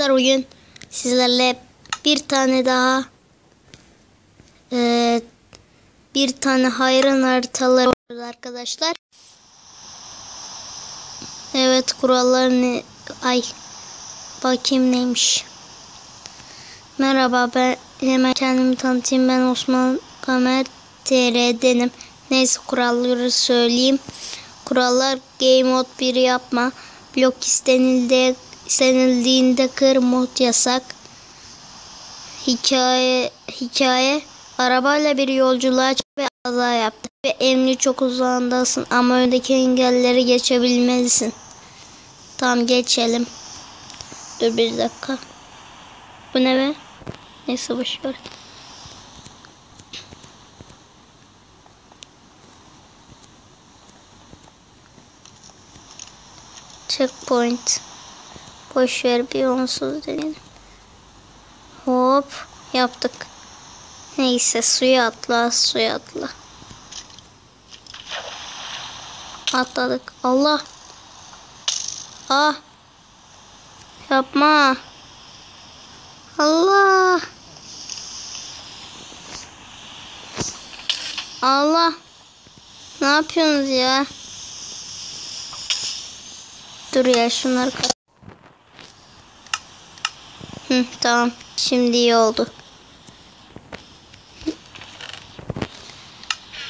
Arkadaşlar bugün sizlerle bir tane daha eee, bir tane hayran haritaları arkadaşlar. Evet kurallar ne? Ay bakayım neymiş. Merhaba ben hemen kendimi tanıtayım. Ben Osman Kamer TR'denim. Neyse kuralları söyleyeyim. Kurallar game mode 1 yapma. Blok istenildiğinde, istenildiğinde kır mod yasak. Hikaye hikaye arabayla bir yolculuğa çık ve kaza yaptı. Ve emni çok uzağındasın ama öndeki engelleri geçebilmelisin. Tamam geçelim. Dur bir dakika. Bu ne be? Neyse boşver. Checkpoint. Boş ver bir onsuz deneyelim. Hop yaptık. Neyse suya atla suya atla. Atladık. Allah. Ah. Yapma. Allah. Allah. Ne yapıyorsunuz ya? Dur ya şunları kap. Hı, tamam. Şimdi iyi oldu.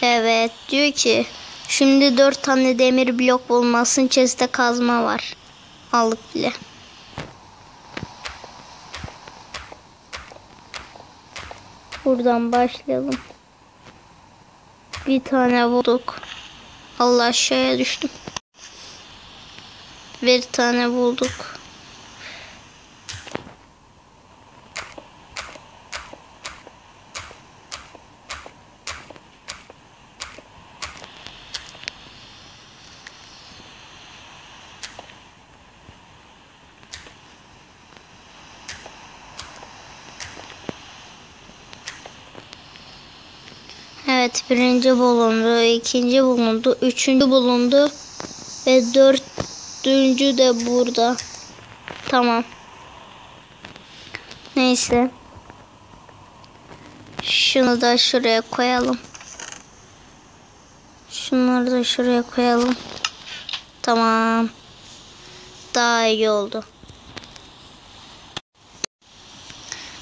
Evet diyor ki şimdi dört tane demir blok bulmasın chest'te kazma var. Aldık bile. Buradan başlayalım. Bir tane bulduk. Allah aşağıya düştüm. Bir tane bulduk. Evet birinci bulundu, ikinci bulundu, üçüncü bulundu ve dördüncü de burada. Tamam. Neyse. Şunu da şuraya koyalım. Şunları da şuraya koyalım. Tamam. Daha iyi oldu.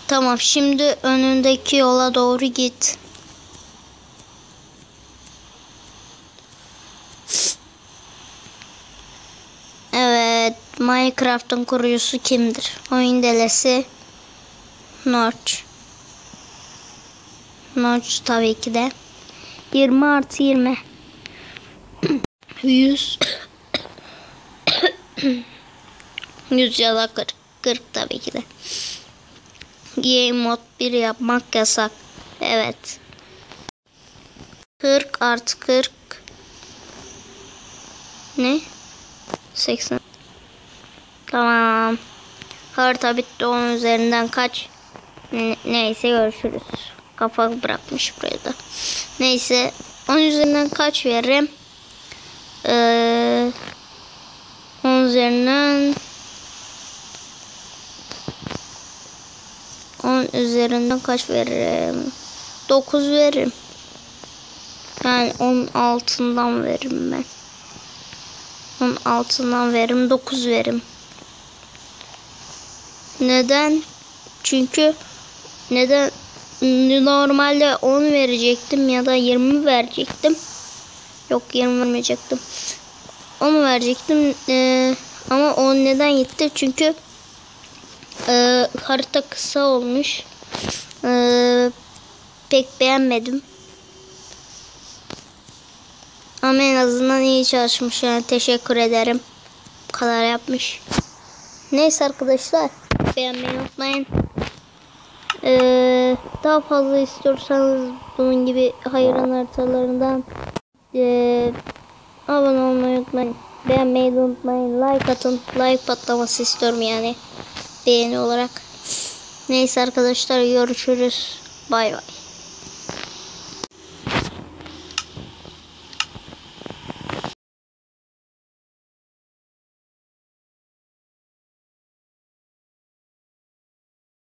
Tamam şimdi önündeki yola doğru git. Evet, Minecraft'ın kurucusu kimdir? Oyun delesi Notch. Notch tabii ki de. 20 artı 20. 100. 100 ya da 40. 40 tabii ki de. Game mod 1 yapmak yasak. Evet. 40 artı 40. Ne? 80. Tamam. Harita bitti. Onun üzerinden kaç? Ne- neyse görüşürüz. Kafa bırakmış buraya da. Neyse. Onun üzerinden kaç veririm? Ee, 10 üzerinden 10 üzerinden kaç veririm? 9 veririm. Yani 10 altından veririm ben. 10 altından verim 9 verim. Neden? Çünkü neden normalde 10 verecektim ya da 20 verecektim. Yok 20 vermeyecektim. 10 verecektim ee, ama 10 neden gitti? Çünkü ee, harita kısa olmuş. Ee, pek beğenmedim. Ama en azından iyi çalışmış yani teşekkür ederim. Bu kadar yapmış. Neyse arkadaşlar beğenmeyi unutmayın. Ee, daha fazla istiyorsanız bunun gibi hayran haritalarından ee, abone olmayı unutmayın. Beğenmeyi de unutmayın. Like atın. Like patlaması istiyorum yani. Beğeni olarak. Neyse arkadaşlar görüşürüz. Bay bay.